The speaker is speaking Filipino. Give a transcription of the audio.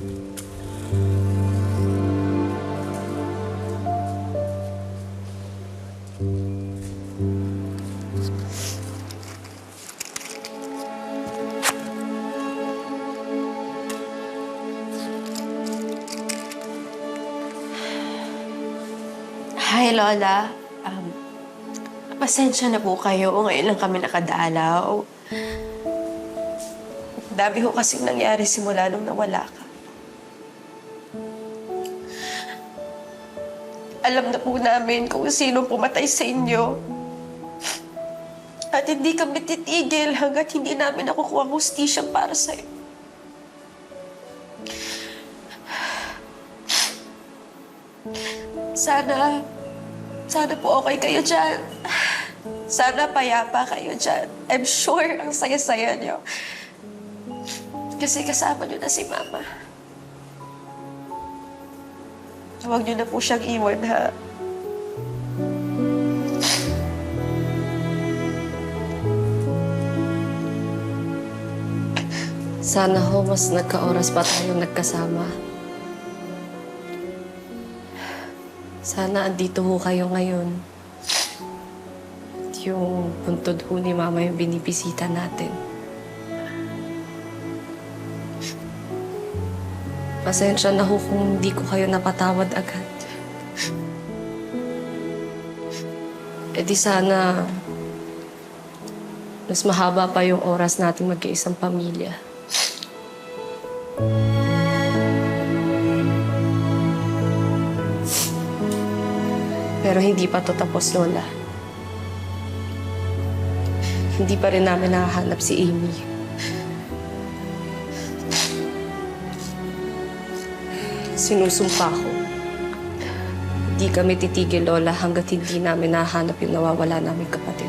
Hi, Lola. Um, pasensya na po kayo. Ngayon lang kami nakadalaw. Dami ko kasing nangyari simula nung nawala ka. Alam na po namin kung sino pumatay sa inyo. At hindi kami titigil hanggat hindi namin nakukuha ang para sa'yo. Sana, sana po okay kayo dyan. Sana payapa kayo dyan. I'm sure ang saya-saya niyo. Kasi kasama niyo na si Mama. Huwag niyo na po siyang iwan, ha? Sana ho mas nagka-oras pa tayong nagkasama. Sana andito ho kayo ngayon. At yung puntod ho ni Mama yung binibisita natin. Pasensya na ho kung hindi ko kayo napatawad agad. E di sana mas mahaba pa yung oras nating magkaisang pamilya. Pero hindi pa to tapos, Lola. Hindi pa rin namin nakahanap si Amy. Sinusumpa ko. Hindi kami titigil, Lola, hanggat hindi namin nahanap yung nawawala naming kapatid.